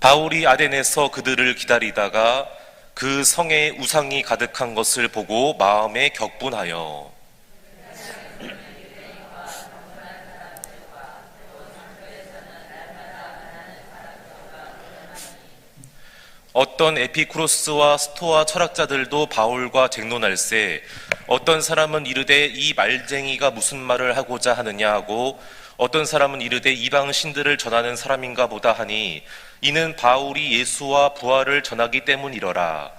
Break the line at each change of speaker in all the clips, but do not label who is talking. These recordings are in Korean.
바울이 아덴에서 그들을 기다리다가 그 성에 우상이 가득한 것을 보고 마음에 격분하여 어떤 에피쿠로스와 스토아 철학자들도 바울과 쟁론할세 어떤 사람은 이르되 이 말쟁이가 무슨 말을 하고자 하느냐 하고 어떤 사람은 이르되 이방 신들을 전하는 사람인가 보다 하니 이는 바울이 예수와 부활을 전하기 때문이러라.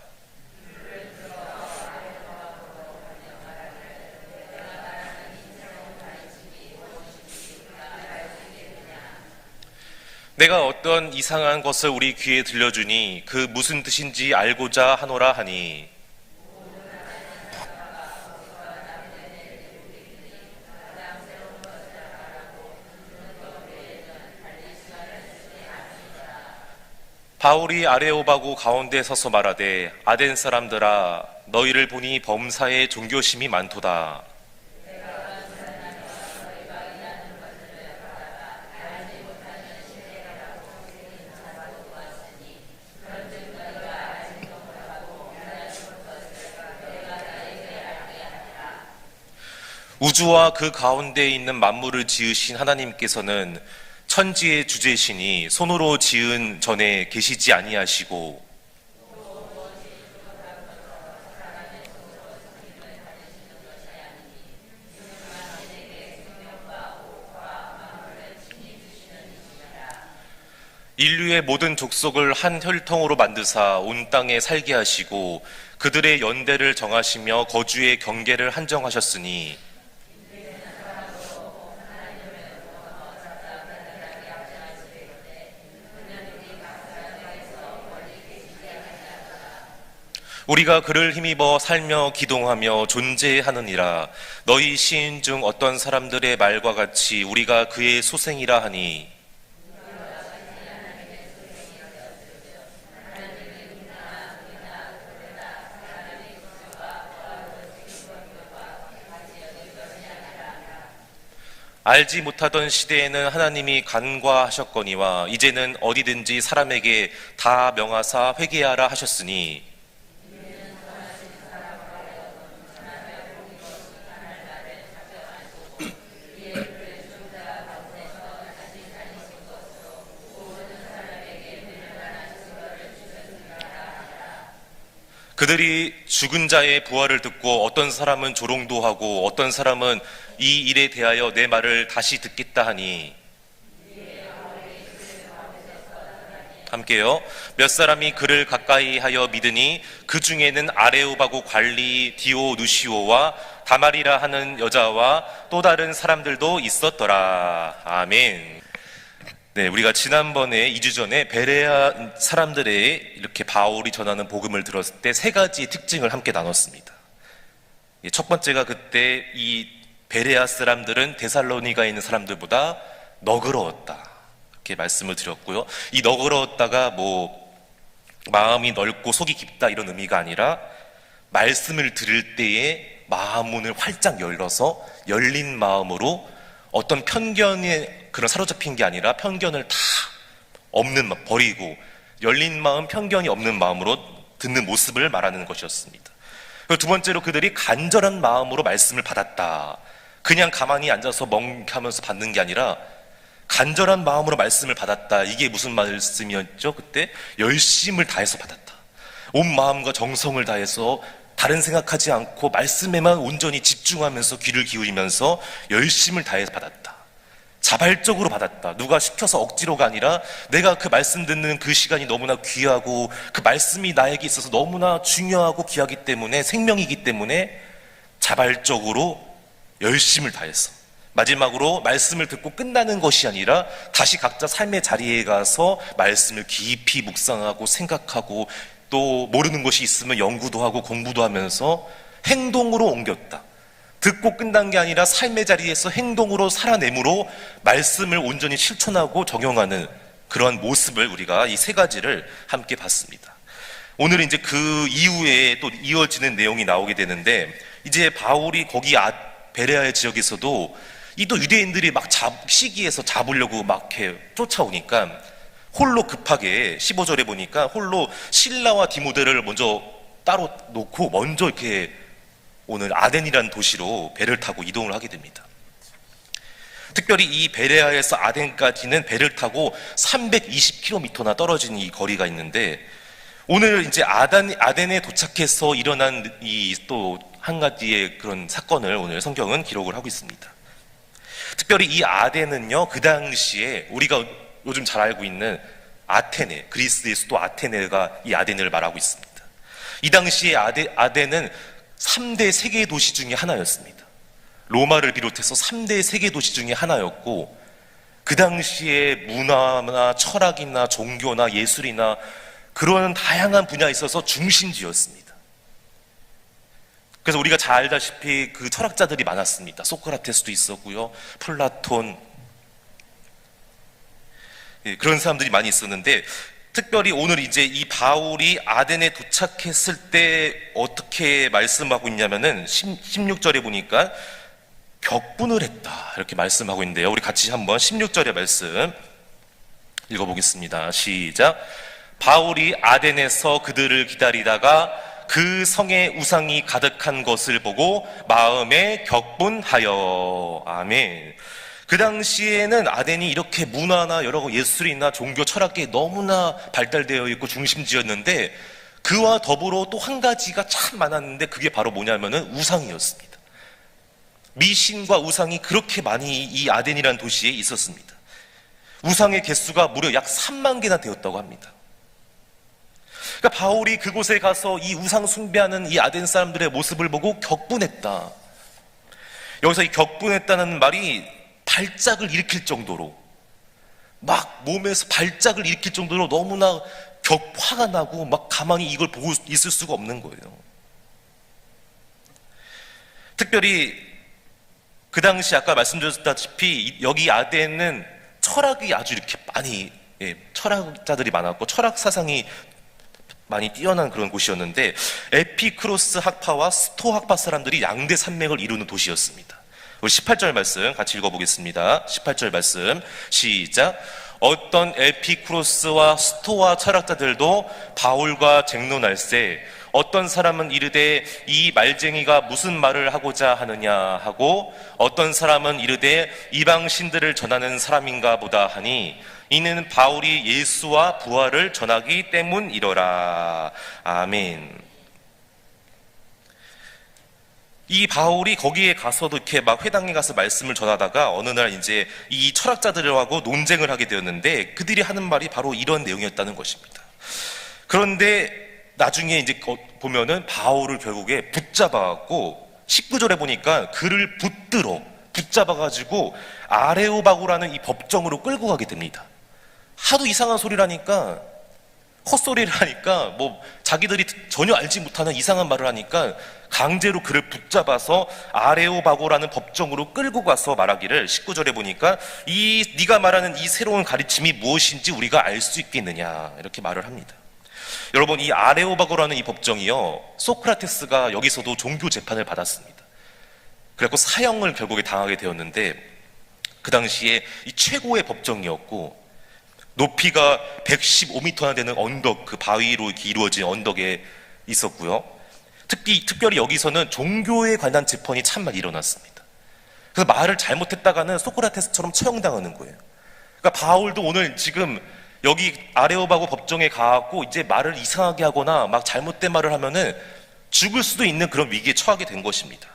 내가 어떤 이상한 것을 우리 귀에 들려주니 그 무슨 뜻인지 알고자 하노라 하니 바울이 아레오바고 가운데 서서 말하되 아덴 사람들아 너희를 보니 범사에 종교심이 많도다. 우주와 그 가운데 있는 만물을 지으신 하나님께서는 천지의 주제시니 손으로 지은 전에 계시지 아니하시고 인류의 모든 족속을 한 혈통으로 만드사 온 땅에 살게 하시고 그들의 연대를 정하시며 거주의 경계를 한정하셨으니 우리가 그를 힘입어 살며 기동하며 존재하느니라. 너희 시인 중 어떤 사람들의 말과 같이 우리가 그의 소생이라 하니. 알지 못하던 시대에는 하나님이 간과하셨거니와 이제는 어디든지 사람에게 다 명하사 회개하라 하셨으니 그들이 죽은 자의 부활을 듣고 어떤 사람은 조롱도 하고 어떤 사람은 이 일에 대하여 내 말을 다시 듣겠다 하니 함께요. 몇 사람이 그를 가까이 하여 믿으니 그 중에는 아레오바고 관리 디오누시오와 다말이라 하는 여자와 또 다른 사람들도 있었더라. 아멘. 네, 우리가 지난번에 2주 전에 베레아 사람들의 이렇게 바울이 전하는 복음을 들었을 때 세 가지 특징을 함께 나눴습니다. 예, 첫 번째가 그때 이 베레아 사람들은 데살로니가 있는 사람들보다 너그러웠다. 이렇게 말씀을 드렸고요. 이 너그러웠다가 뭐 마음이 넓고 속이 깊다 이런 의미가 아니라 말씀을 들을 때에 마음 문을 활짝 열어서 열린 마음으로 어떤 편견에 그런 사로잡힌 게 아니라 편견을 다 없는 마- 버리고 열린 마음 편견이 없는 마음으로 듣는 모습을 말하는 것이었습니다. 두 번째로 그들이 간절한 마음으로 말씀을 받았다. 그냥 가만히 앉아서 멍하면서 받는 게 아니라 간절한 마음으로 말씀을 받았다. 이게 무슨 말씀이었죠? 그때 열심을 다해서 받았다. 온 마음과 정성을 다해서 다른 생각하지 않고 말씀에만 온전히 집중하면서 귀를 기울이면서 열심을 다해서 받았다. 자발적으로 받았다. 누가 시켜서 억지로가 아니라 내가 그 말씀 듣는 그 시간이 너무나 귀하고 그 말씀이 나에게 있어서 너무나 중요하고 귀하기 때문에 생명이기 때문에 자발적으로 열심을 다해서 마지막으로 말씀을 듣고 끝나는 것이 아니라 다시 각자 삶의 자리에 가서 말씀을 깊이 묵상하고 생각하고 또 모르는 것이 있으면 연구도 하고 공부도 하면서 행동으로 옮겼다. 듣고 끝난 게 아니라 삶의 자리에서 행동으로 살아내므로 말씀을 온전히 실천하고 적용하는 그러한 모습을 우리가 이 세 가지를 함께 봤습니다. 오늘 이제 그 이후에 또 이어지는 내용이 나오게 되는데 이제 바울이 거기 아, 베레아의 지역에서도 이 또 유대인들이 막 잡, 시기에서 잡으려고 막 이렇게 쫓아오니까 홀로 급하게 15절에 보니까 홀로 신라와 디모데를 먼저 따로 놓고 먼저 이렇게 오늘 아덴이라는 도시로 배를 타고 이동을 하게 됩니다. 특별히 이 베레아에서 아덴까지는 배를 타고 320km나 떨어진 이 거리가 있는데 오늘 이제 아단, 아덴에 도착해서 일어난 이 또 한 가지의 그런 사건을 오늘 성경은 기록을 하고 있습니다. 특별히 이 아덴은요, 그 당시에 우리가 요즘 잘 알고 있는 아테네, 그리스의 수도 아테네가 이 아덴을 말하고 있습니다. 이 당시에 아덴은 3대 세계 도시 중에 하나였습니다. 로마를 비롯해서 3대 세계 도시 중에 하나였고, 그 당시에 문화나 철학이나 종교나 예술이나 그런 다양한 분야에 있어서 중심지였습니다. 그래서 우리가 잘 알다시피 그 철학자들이 많았습니다. 소크라테스도 있었고요. 플라톤. 예, 그런 사람들이 많이 있었는데 특별히 오늘 이제 이 바울이 아덴에 도착했을 때 어떻게 말씀하고 있냐면은 16절에 보니까 격분을 했다. 이렇게 말씀하고 있는데요. 우리 같이 한번 16절의 말씀 읽어보겠습니다. 시작. 바울이 아덴에서 그들을 기다리다가 그 성에 우상이 가득한 것을 보고 마음에 격분하여 아멘. 그 당시에는 아덴이 이렇게 문화나 여러 예술이나 종교 철학계 너무나 발달되어 있고 중심지였는데 그와 더불어 또 한 가지가 참 많았는데 그게 바로 뭐냐면은 우상이었습니다. 미신과 우상이 그렇게 많이 이 아덴이라는 도시에 있었습니다. 우상의 개수가 무려 약 3만 개나 되었다고 합니다. 그러니까 바울이 그곳에 가서 이 우상 숭배하는 이 아덴 사람들의 모습을 보고 격분했다. 여기서 이 격분했다는 말이 발작을 일으킬 정도로 막 몸에서 발작을 일으킬 정도로 너무나 격화가 나고 막 가만히 이걸 보고 있을 수가 없는 거예요. 특별히 그 당시 아까 말씀드렸다시피 여기 아덴은 철학이 아주 이렇게 많이 예, 철학자들이 많았고 철학 사상이 많이 뛰어난 그런 곳이었는데 에피크로스 학파와 스토 학파 사람들이 양대 산맥을 이루는 도시였습니다. 우리 18절 말씀 같이 읽어보겠습니다. 18절 말씀 시작. 어떤 에피크로스와 스토아 철학자들도 바울과 쟁론할세 어떤 사람은 이르되 이 말쟁이가 무슨 말을 하고자 하느냐 하고 어떤 사람은 이르되 이방 신들을 전하는 사람인가 보다 하니 이는 바울이 예수와 부활을 전하기 때문이러라. 아멘. 이 바울이 거기에 가서도 이렇게 막 회당에 가서 말씀을 전하다가 어느 날 이제 이 철학자들하고 논쟁을 하게 되었는데 그들이 하는 말이 바로 이런 내용이었다는 것입니다. 그런데 나중에 이제 보면은 바울을 결국에 붙잡아갖고 19절에 보니까 그를 붙들어 붙잡아가지고 아레오바고라는 이 법정으로 끌고 가게 됩니다. 하도 이상한 소리라니까 헛소리를 하니까 뭐 자기들이 전혀 알지 못하는 이상한 말을 하니까 강제로 그를 붙잡아서 아레오바고라는 법정으로 끌고 가서 말하기를 19절에 보니까 이 네가 말하는 이 새로운 가르침이 무엇인지 우리가 알 수 있겠느냐 이렇게 말을 합니다. 여러분 이 아레오바고라는 이 법정이요 소크라테스가 여기서도 종교 재판을 받았습니다. 그래고 사형을 결국에 당하게 되었는데 그 당시에 이 최고의 법정이었고 높이가 115m나 되는 언덕, 그 바위로 이루어진 언덕에 있었고요. 특히, 특별히 여기서는 종교에 관한 재판이 참말 일어났습니다. 그래서 말을 잘못했다가는 소크라테스처럼 처형당하는 거예요. 그러니까 바울도 오늘 지금 여기 아레오바고 법정에 가고 이제 말을 이상하게 하거나 막 잘못된 말을 하면은 죽을 수도 있는 그런 위기에 처하게 된 것입니다.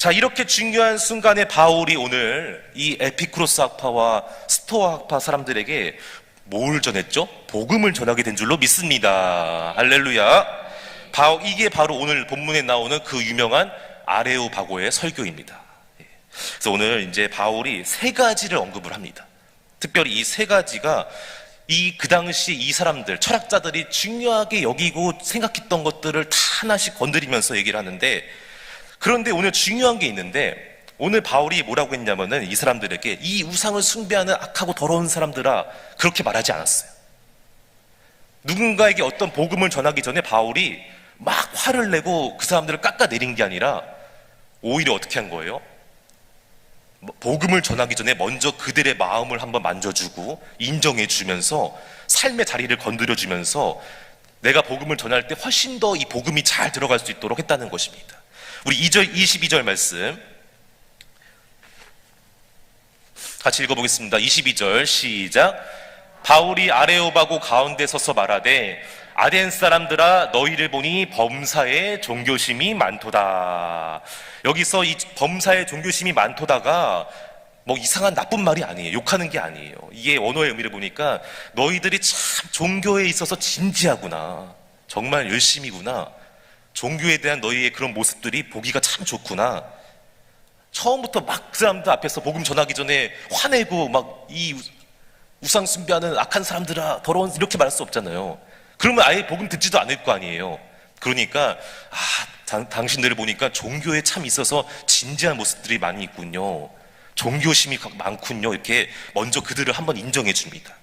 자, 이렇게 중요한 순간에 바울이 오늘 이 에피크로스 학파와 스토아 학파 사람들에게 뭘 전했죠? 복음을 전하게 된 줄로 믿습니다. 할렐루야. 바울, 이게 바로 오늘 본문에 나오는 그 유명한 아레오 바고의 설교입니다. 예. 그래서 오늘 이제 바울이 세 가지를 언급을 합니다. 특별히 이 세 가지가 이 그 당시 이 사람들 철학자들이 중요하게 여기고 생각했던 것들을 다 하나씩 건드리면서 얘기를 하는데 그런데 오늘 중요한 게 있는데 오늘 바울이 뭐라고 했냐면은 이 사람들에게 이 우상을 숭배하는 악하고 더러운 사람들아 그렇게 말하지 않았어요. 누군가에게 어떤 복음을 전하기 전에 바울이 막 화를 내고 그 사람들을 깎아내린 게 아니라 오히려 어떻게 한 거예요? 뭐, 복음을 전하기 전에 먼저 그들의 마음을 한번 만져주고 인정해 주면서 삶의 자리를 건드려 주면서 내가 복음을 전할 때 훨씬 더 이 복음이 잘 들어갈 수 있도록 했다는 것입니다. 우리 2절, 22절 말씀 같이 읽어보겠습니다. 22절 시작. 바울이 아레오바고 가운데 서서 말하되 아덴 사람들아 너희를 보니 범사에 종교심이 많도다. 여기서 이 범사에 종교심이 많도다가 뭐 이상한 나쁜 말이 아니에요. 욕하는 게 아니에요. 이게 언어의 의미를 보니까 너희들이 참 종교에 있어서 진지하구나. 정말 열심이구나. 종교에 대한 너희의 그런 모습들이 보기가 참 좋구나. 처음부터 막그 사람들 앞에서 복음 전하기 전에 화내고 막 이 우상 숭배하는 악한 사람들아 더러운 이렇게 말할 수 없잖아요. 그러면 아예 복음 듣지도 않을 거 아니에요. 그러니까 아 당, 당신들을 보니까 종교에 참 있어서 진지한 모습들이 많이 있군요. 종교심이 많군요. 이렇게 먼저 그들을 한번 인정해 줍니다.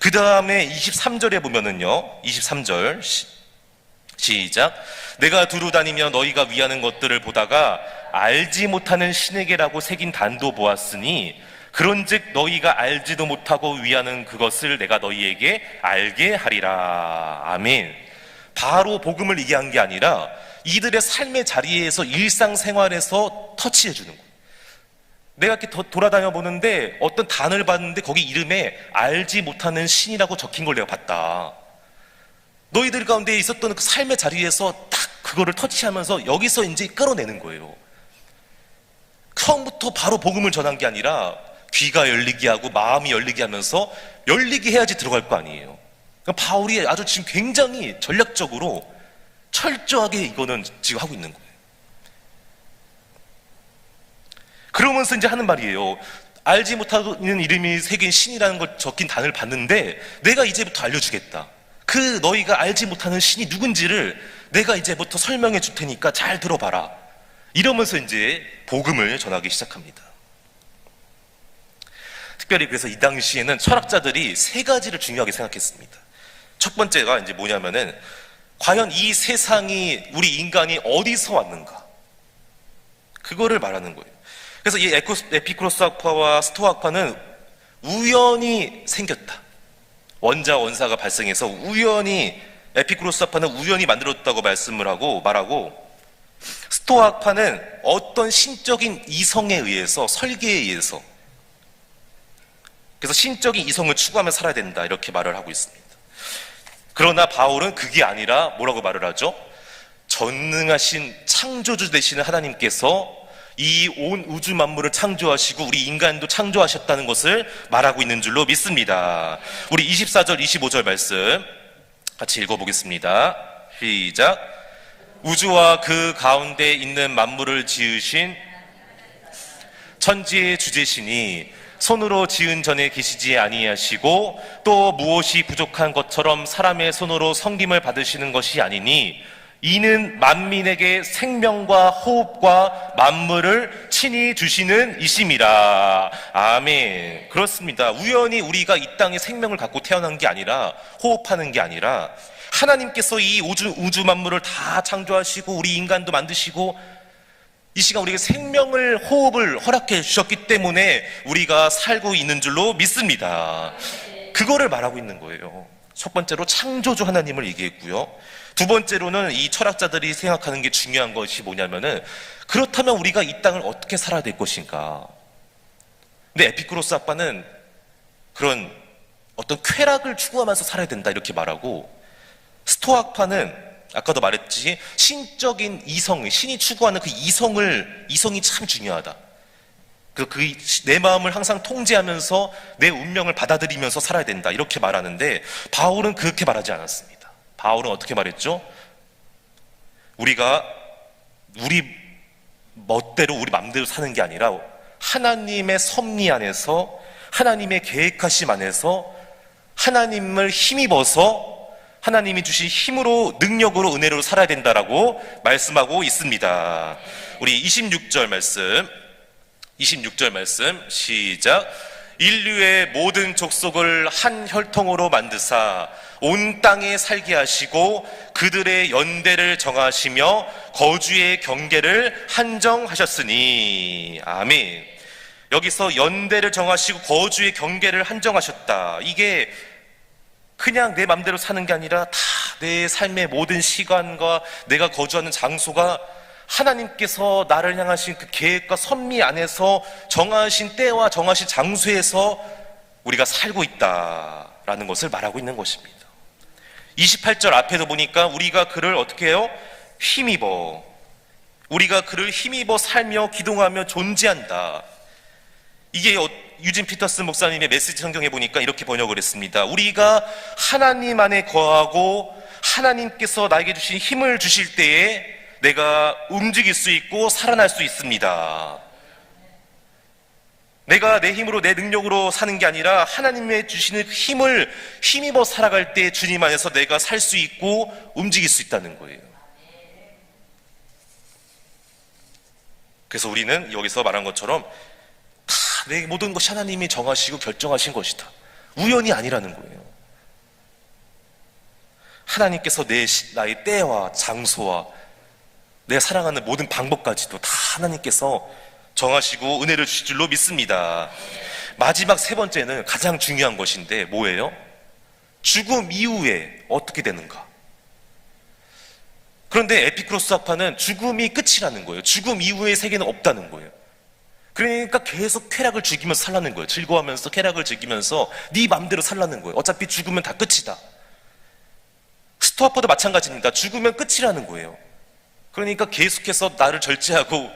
그 다음에 23절에 보면은요. 23절 시, 시작. 내가 두루 다니며 너희가 위하는 것들을 보다가 알지 못하는 신에게라고 새긴 단도 보았으니 그런즉 너희가 알지도 못하고 위하는 그것을 내가 너희에게 알게 하리라. 아멘. 바로 복음을 얘기한 게 아니라 이들의 삶의 자리에서 일상생활에서 터치해 주는 거예요. 내가 이렇게 더 돌아다녀 보는데 어떤 단을 봤는데 거기 이름에 알지 못하는 신이라고 적힌 걸 내가 봤다. 너희들 가운데 있었던 그 삶의 자리에서 딱 그거를 터치하면서 여기서 이제 끌어내는 거예요. 처음부터 바로 복음을 전한 게 아니라 귀가 열리게 하고 마음이 열리게 하면서 열리게 해야지 들어갈 거 아니에요. 그러니까 바울이 아주 지금 굉장히 전략적으로 철저하게 이거는 지금 하고 있는 거예요. 그러면서 이제 하는 말이에요. 알지 못하는 이름이 새긴 신이라는 걸 적힌 단을 봤는데 내가 이제부터 알려주겠다. 그 너희가 알지 못하는 신이 누군지를 내가 이제부터 설명해 줄 테니까 잘 들어봐라. 이러면서 이제 복음을 전하기 시작합니다. 특별히 그래서 이 당시에는 철학자들이 세 가지를 중요하게 생각했습니다. 첫 번째가 이제 뭐냐면은 과연 이 세상이 우리 인간이 어디서 왔는가? 그거를 말하는 거예요. 그래서 이 에코스, 에피크로스 학파와 스토아 학파는 우연히 생겼다. 원자 원사가 발생해서 우연히 에피크로스 학파는 우연히 만들었다고 말씀을 하고 말하고 스토아 학파는 어떤 신적인 이성에 의해서 설계에 의해서 그래서 신적인 이성을 추구하며 살아야 된다 이렇게 말을 하고 있습니다. 그러나 바울은 그게 아니라 뭐라고 말을 하죠? 전능하신 창조주 되시는 하나님께서 이 온 우주 만물을 창조하시고 우리 인간도 창조하셨다는 것을 말하고 있는 줄로 믿습니다. 우리 24절, 25절 말씀 같이 읽어보겠습니다. 시작. 우주와 그 가운데 있는 만물을 지으신 천지의 주제시니 손으로 지은 전에 계시지 아니하시고 또 무엇이 부족한 것처럼 사람의 손으로 성김을 받으시는 것이 아니니 이는 만민에게 생명과 호흡과 만물을 친히 주시는 이심이라. 아멘. 그렇습니다. 우연히 우리가 이 땅에 생명을 갖고 태어난 게 아니라 호흡하는 게 아니라 하나님께서 이 우주, 우주 만물을 다 창조하시고 우리 인간도 만드시고 이 시간 우리에게 생명을 호흡을 허락해 주셨기 때문에 우리가 살고 있는 줄로 믿습니다. 그거를 말하고 있는 거예요. 첫 번째로 창조주 하나님을 얘기했고요. 두 번째로는 이 철학자들이 생각하는 게 중요한 것이 뭐냐면은 그렇다면 우리가 이 땅을 어떻게 살아야 될 것인가. 근데 에피크로스 아빠는 그런 어떤 쾌락을 추구하면서 살아야 된다 이렇게 말하고 스토아파는 아까도 말했지 신적인 이성, 신이 추구하는 그 이성을 이성이 참 중요하다. 그내 마음을 항상 통제하면서 내 운명을 받아들이면서 살아야 된다 이렇게 말하는데 바울은 그렇게 말하지 않았습니다. 바울은 어떻게 말했죠? 우리가 우리 멋대로 우리 마음대로 사는 게 아니라 하나님의 섭리 안에서 하나님의 계획하심 안에서 하나님을 힘입어서 하나님이 주신 힘으로 능력으로 은혜로 살아야 된다라고 말씀하고 있습니다. 우리 26절 말씀 26절 말씀 시작 인류의 모든 족속을 한 혈통으로 만드사 온 땅에 살게 하시고 그들의 연대를 정하시며 거주의 경계를 한정하셨으니 아멘. 여기서 연대를 정하시고 거주의 경계를 한정하셨다. 이게 그냥 내 맘대로 사는 게 아니라 다 내 삶의 모든 시간과 내가 거주하는 장소가 하나님께서 나를 향하신 그 계획과 선미 안에서 정하신 때와 정하신 장소에서 우리가 살고 있다라는 것을 말하고 있는 것입니다. 28절 앞에도 보니까 우리가 그를 어떻게 해요? 힘입어. 우리가 그를 힘입어 살며 기동하며 존재한다. 이게 어- 유진 피터슨 목사님의 메시지 성경에 보니까 이렇게 번역을 했습니다. 우리가 하나님 안에 거하고 하나님께서 나에게 주신 힘을 주실 때에 내가 움직일 수 있고 살아날 수 있습니다. 내가 내 힘으로 내 능력으로 사는 게 아니라 하나님의 주시는 그 힘을 힘입어 살아갈 때 주님 안에서 내가 살 수 있고 움직일 수 있다는 거예요. 그래서 우리는 여기서 말한 것처럼 다 내 모든 것이 하나님이 정하시고 결정하신 것이다. 우연이 아니라는 거예요. 하나님께서 내 시- 나의 때와 장소와 내가 사랑하는 모든 방법까지도 다 하나님께서 정하시고 은혜를 주실 줄로 믿습니다. 마지막 세 번째는 가장 중요한 것인데 뭐예요? 죽음 이후에 어떻게 되는가? 그런데 에피크로스 학파는 죽음이 끝이라는 거예요. 죽음 이후의 세계는 없다는 거예요. 그러니까 계속 쾌락을 즐기면서 살라는 거예요. 즐거워하면서 쾌락을 즐기면서 네 맘대로 살라는 거예요. 어차피 죽으면 다 끝이다. 스토아퍼도 마찬가지입니다. 죽으면 끝이라는 거예요. 그러니까 계속해서 나를 절제하고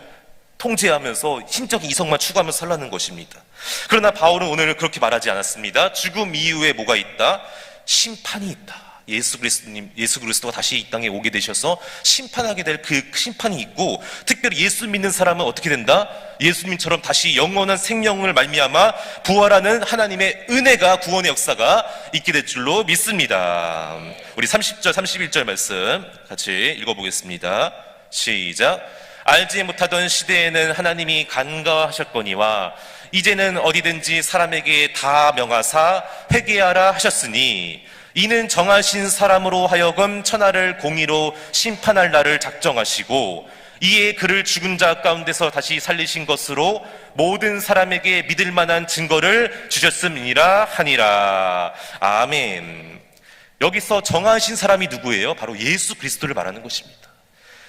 통제하면서 신적인 이성만 추구하면서 살라는 것입니다. 그러나 바울은 오늘 그렇게 말하지 않았습니다. 죽음 이후에 뭐가 있다? 심판이 있다. 예수 그리스도님, 예수 그리스도가 다시 이 땅에 오게 되셔서 심판하게 될 그 심판이 있고, 특별히 예수 믿는 사람은 어떻게 된다? 예수님처럼 다시 영원한 생명을 말미암아 부활하는 하나님의 은혜가 구원의 역사가 있게 될 줄로 믿습니다. 우리 30절, 31절 말씀 같이 읽어보겠습니다. 시작. 알지 못하던 시대에는 하나님이 간과하셨거니와 이제는 어디든지 사람에게 다 명하사 회개하라 하셨으니 이는 정하신 사람으로 하여금 천하를 공의로 심판할 날을 작정하시고 이에 그를 죽은 자 가운데서 다시 살리신 것으로 모든 사람에게 믿을 만한 증거를 주셨음이니라 하니라. 아멘. 여기서 정하신 사람이 누구예요? 바로 예수 그리스도를 말하는 것입니다.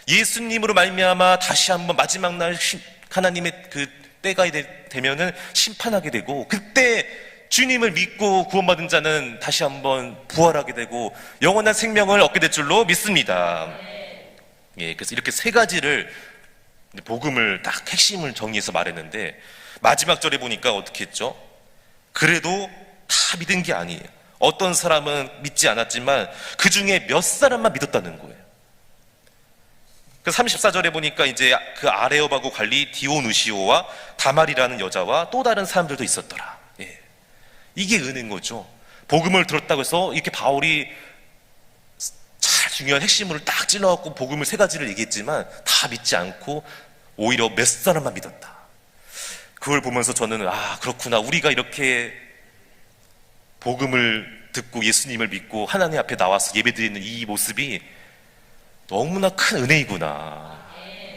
예수님으로 말미암아 다시 한번 마지막 날 심- 하나님의 그 때가 되- 되면은 심판하게 되고 그때 주님을 믿고 구원받은 자는 다시 한번 부활하게 되고 영원한 생명을 얻게 될 줄로 믿습니다. 예, 그래서 이렇게 세 가지를 복음을 딱 핵심을 정리해서 말했는데 마지막 절에 보니까 어떻게 했죠? 그래도 다 믿은 게 아니에요. 어떤 사람은 믿지 않았지만 그 중에 몇 사람만 믿었다는 거예요. 그 34절에 보니까 이제 그 아레오바고 관리 디오누시오와 다말이라는 여자와 또 다른 사람들도 있었더라. 예. 이게 은혜인 거죠. 복음을 들었다고 해서 이렇게 바울이 잘 중요한 핵심을 딱 찔러갖고 복음을 세 가지를 얘기했지만 다 믿지 않고 오히려 몇 사람만 믿었다. 그걸 보면서 저는 아 그렇구나 우리가 이렇게 복음을 듣고 예수님을 믿고 하나님 앞에 나와서 예배드리는 이 모습이 너무나 큰 은혜이구나.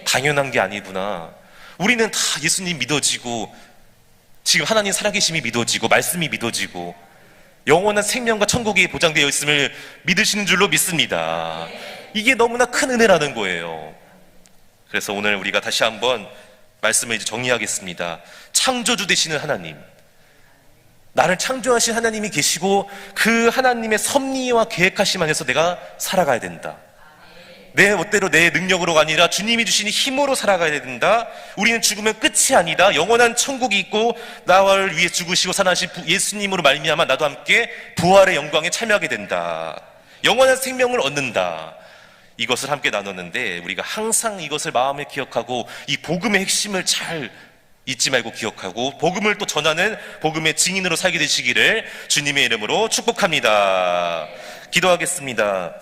당연한 게 아니구나. 우리는 다 예수님 믿어지고 지금 하나님 살아계심이 믿어지고 말씀이 믿어지고 영원한 생명과 천국이 보장되어 있음을 믿으시는 줄로 믿습니다. 이게 너무나 큰 은혜라는 거예요. 그래서 오늘 우리가 다시 한번 말씀을 이제 정리하겠습니다. 창조주 되시는 하나님. 나를 창조하신 하나님이 계시고 그 하나님의 섭리와 계획하심 안에서 내가 살아가야 된다. 내 멋대로 내 능력으로가 아니라 주님이 주시는 힘으로 살아가야 된다. 우리는 죽으면 끝이 아니다. 영원한 천국이 있고 나를 위해 죽으시고 살아나신 부- 예수님으로 말미암아 나도 함께 부활의 영광에 참여하게 된다. 영원한 생명을 얻는다. 이것을 함께 나눴는데 우리가 항상 이것을 마음에 기억하고 이 복음의 핵심을 잘 잊지 말고 기억하고 복음을 또 전하는 복음의 증인으로 살게 되시기를 주님의 이름으로 축복합니다. 기도하겠습니다.